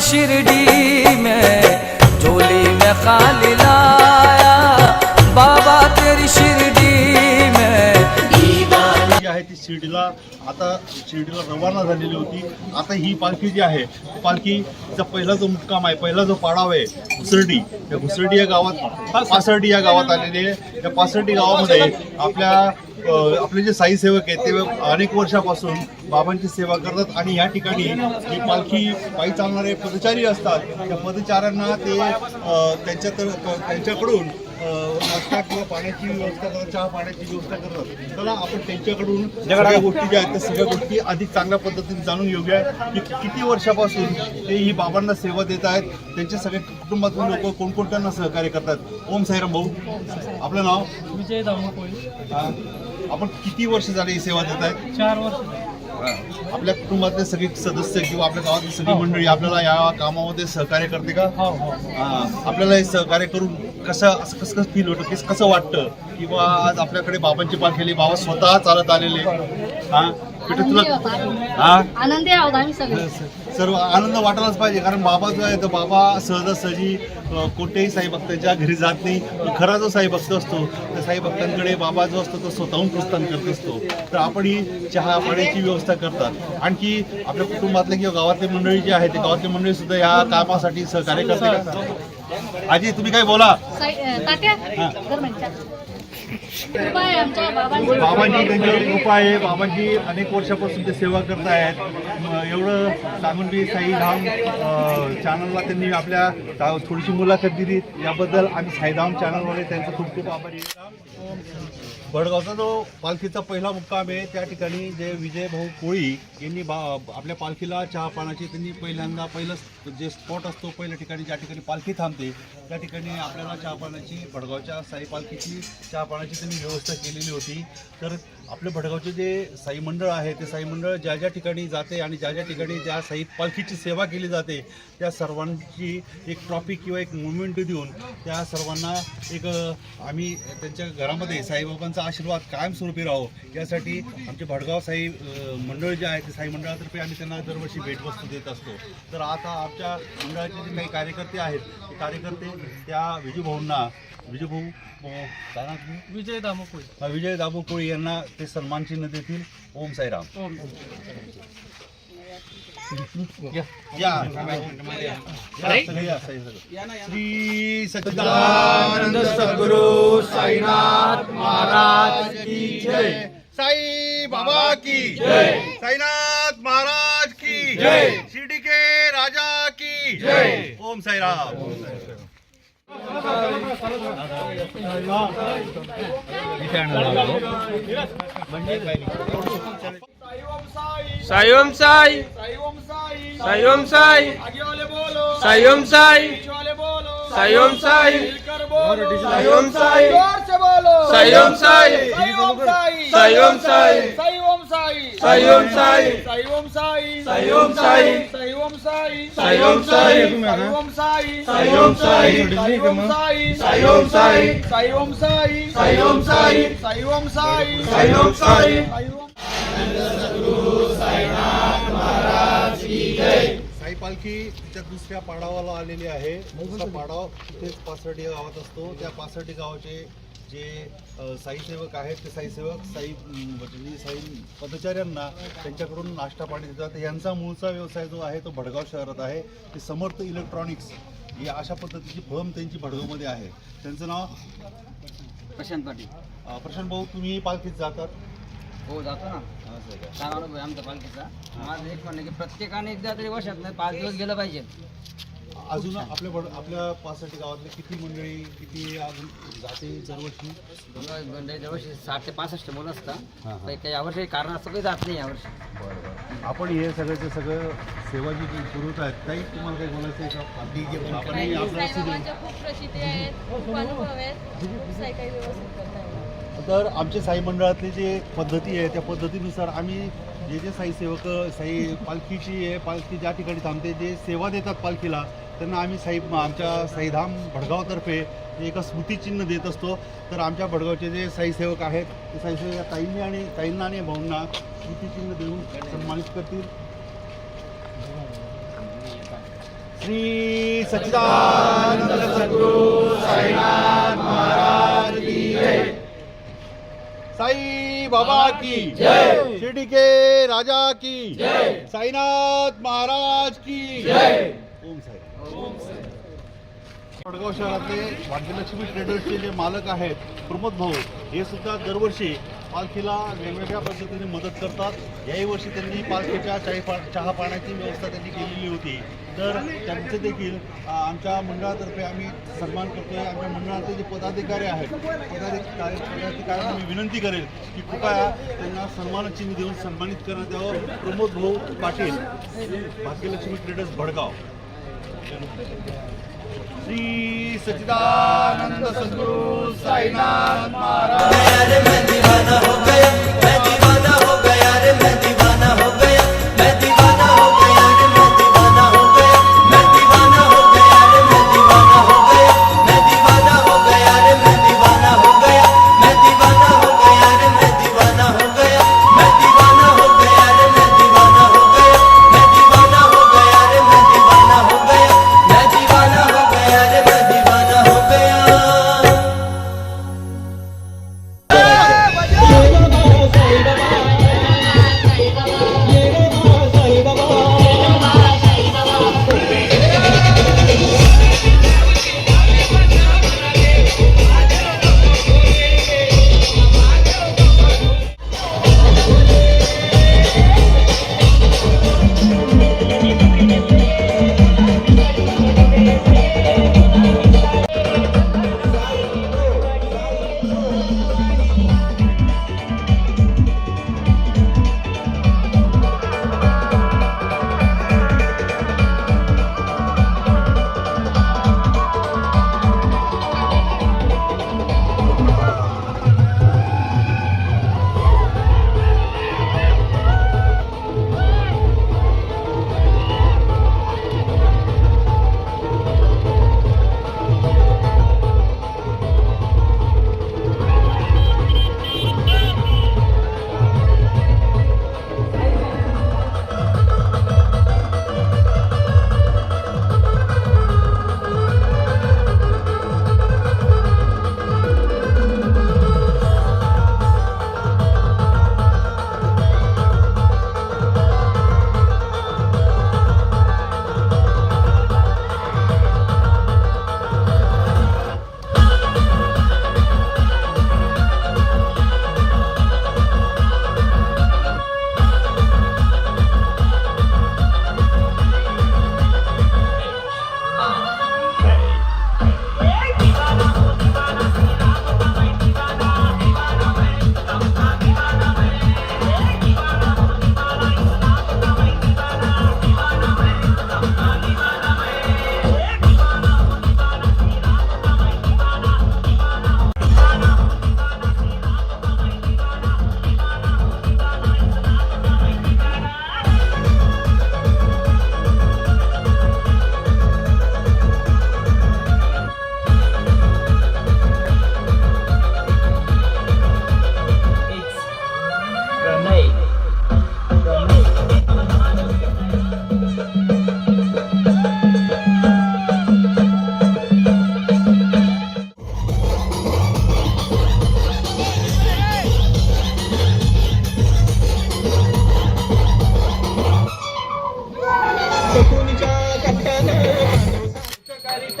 शिरडी में झोली में खाली लाया। बाबा तेरी शिरडी में। जी आहे ती शिर्डीला. आता शिर्डीला रवाना झालेली होती. आता ही पालखी जी आहे पालखीचा पहिला जो मुक्काम आहे पहिला जो पाडाव आहे घुसरडी. त्या घुसर्डी या गावात पासर्डी या गावात आलेली आहे. त्या पासर्डी गावामध्ये आपल्या आपले जे साई सेवक आहेत ते अनेक वर्षापासून बाबांची सेवा करतात आणि या ठिकाणी ही पालखी पायी चालणारे पदचारी असतात त्या पदचाऱ्यांना ते त्यांच्या तर त्यांच्याकडून नाश्ता किंवा पाण्याची व्यवस्था करतात चहा पाण्याची व्यवस्था करतात. चला आपण त्यांच्याकडून सगळ्या गोष्टी ज्या आहेत त्या सगळ्या गोष्टी अधिक चांगल्या पद्धतीने जाणून घेऊया की किती वर्षापासून ते ही बाबांना सेवा देत आहेत. त्यांच्या सगळ्या कुटुंबातून लोक कोणकोणत्यांना सहकार्य करतात? ओम साईराम भाऊ. आपलं नाव? विजय दामोकोळी. आपण किती वर्ष झाले ही सेवा देत आहेत चार वर्ष हा. आपल्या कुटुंबातले सगळे सदस्य किंवा आपल्या गावातली सगळी मंडळी आपल्याला या कामामध्ये सहकार्य करते का? हो हो. हा, आपल्याला हे सहकार्य करून कसं असं कसं कसं फील होतं? कसं कसं वाटतं? किंवा आज आपल्याकडे बाबांची पालखी बाबा स्वतः चालत आलेले. हा. कुठे आनंदी तुला हा आनंदी आहोत आम्ही सगळे. सर्व आनंद वाटायलाच पाहिजे. कारण बाबा जो आहे तो बाबा सहजासहजी कोणत्याही साई भक्तांच्या घरी जात नाही. खरा जो साई भक्त असतो त्या साई भक्तांकडे बाबा जो असतो तो स्वतःहून प्रस्थान करत असतो. तर आपण ही चहा पाण्याची व्यवस्था करतात. आणखी आपल्या कुटुंबातले किंवा गावातले मंडळी जे आहे ते गावातले मंडळी सुद्धा या कामासाठी सहकार्य करते का आजी तुम्ही काय बोला साई- अं, तात्या गरमेंटच्या कृपा आहे आमच्या बाबांची त्यांच्यावर कृपा आहे. बाबांची अनेक वर्षापासून ते सेवा करत आहेत. एवढं सांगून मी साईधाम चॅनलला त्यांनी आपल्या थोडीशी मुलाखत दिली. याबद्दल आम्ही साईधाम चॅनलवाले त्यांचं खूप खूप आभारी बडगावचा भडगावचा जो पालखीचा पहिला मुक्काम आहे त्या ठिकाणी जे विजय भाऊ कोळी यांनी बा आपल्या पालखीला चहा पाण्याची त्यांनी पहिल्यांदा पहिलं जे स्पॉट असतो पहिल्या ठिकाणी ज्या ठिकाणी पालखी थांबते त्या ठिकाणी आपल्याला चहा भडगावच्या साई पालखीची चहापाण्याची त्यांनी व्यवस्था केलेली होती. तर आपले भडगावचे जे साई मंडळ आहे ते साई मंडळ ज्या ज्या ठिकाणी जाते आणि ज्या ज्या ठिकाणी ज्या साई पालखीची सेवा केली जाते त्या सर्वांची एक ट्रॉफी किंवा एक मुवमेंट देऊन त्या सर्वांना एक आम्ही त्यांच्या घरामध्ये साईबाबांचा आशीर्वाद कायमस्वरूपी राहो. यासाठी आमचे भडगाव साई मंडळ जे आहे ते साई मंडळातर्फे आम्ही त्यांना दरवर्षी भेटवस्तू देत असतो. तर आता आमच्या मंडळाचे जे काही कार्यकर्ते आहेत ते कार्यकर्ते त्या विजूभाऊंना विजूभाऊ अ, काय तुम्ही? विजय दामोकोळी. अ, विजय दाबू कोळी यांना ते सन्मान चिन्ह देतील. ओम साईराम. ओम. श्री सच्चिदानंद सद्गुरु साईनाथ महाराज की जय. साई बाबा की जय. साईनाथ महाराज की जय. ఓం సైరామ్ సాయోం సాయి సాయోం సాయి సాయోం సాయి సాయోం సాయి సాయోం సాయి సాయోం సాయి సాయోం సాయి साई साई ओम साई साई ओम साई साई ओम साई साई ओम साई साई ओम साई साई ओम साई साई ओम साई साई ओम साई साई ओम साई साई ओम साई साई ओम साई साई ओम साई साई ओम साई साई पालखी तिच्या दुसऱ्या पाडावाला आलेली आहे. दुसरा पाडाव तिथेच पासर्डी गावात असतो. त्या पासर्डी गावाचे जे अ, साई सेवक आहेत ते साई सेवक साई म्हणजे साई पदचाऱ्यांना त्यांच्याकडून नाश्ता पाणी देतात. यांचा मूळचा व्यवसाय जो आहे तो भडगाव शहरात आहे. ते समर्थ इलेक्ट्रॉनिक्स ही अशा पद्धतीची फर्म त्यांची भडगावमध्ये आहे. त्यांचं नाव? प्रशांत पाटील. प्रशांत भाऊ तुम्ही पालखीत जातात. हो जातो ना. असं आहे का? छान अनुभव आहे आमच्या पालखीचा? माझं एक म्हणणं की प्रत्येकाने एकदा तरी वर्षात नाही पाच दिवस गेलं पाहिजे. अजून आपल्या आपल्या पासष्ट गावातले किती मंडळी किती अजून जाते दरवर्षी? म्हणजे जवळशी साठ ते पासष्ट मुलं हां, असतात हां. काही काही यावर्षी कारण असं काही जात नाही यावर्षी आपण हे सगळ्याचं सगळं सेवा जी पुरवत आहेत काही तुम्हाला काही बोलायचं आहे का? जे पण आपण हे आपल्याला सुरू- साईबाबांच्या खूप प्रसिद्धी आहेत खूप अनुभव आहेत. खूप साई काही व्यवस्थित तर आमचे साई मंडळातली जे पद्धती आहे त्या पद्धतीनुसार आम्ही जे जे साई सेवक साई पालखीची आहे पालखी ज्या ठिकाणी थांबते जे सेवा देतात पालखीला त्यांना आम्ही साई आमच्या साईधाम भडगावतर्फे एका स्मृतिचिन्ह देत असतो. तर आमच्या भडगावचे जे साईसेवक आहेत ते साईसेवक या ताईंनी आणि ताईंना आणि भाऊंना स्मृतिचिन्ह देऊन सन्मानित करतील. श्री सच्चिदानंद सद्गुरू साईनाथ महाराज की जय. साई बाबा की। जय। शिरडी के राजा की। जय। साईनाथ महाराज की। जय। ओम साई। वडगाव शहरातले भाग्यलक्ष्मी ट्रेडर्सचे जे मालक आहेत प्रमोद भाऊ हे सुद्धा दरवर्षी पालखीला वेगवेगळ्या पद्धतीने मदत करतात. याही वर्षी त्यांनी पालखीच्या चहा पा चहा पाण्याची व्यवस्था त्यांनी केलेली होती. तर त्यांचे देखील आमच्या मंडळातर्फे आम्ही सन्मान करतोय. आमच्या मंडळाचे जे पदाधिकारी आहेत पदाधिकारी पदाधिकाऱ्यांना मी विनंती करेल की कृपया त्यांना सन्मानचिन्ह देऊन सन्मानित करण्यात यावं. प्रमोद भाऊ पाटील भाग्यलक्ष्मी ट्रेडर्स भडगाव. श्री सचिदानंद सदगुरु साईनाथ महाराज मैं दीवाना हो गया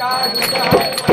Tá, tá, tá.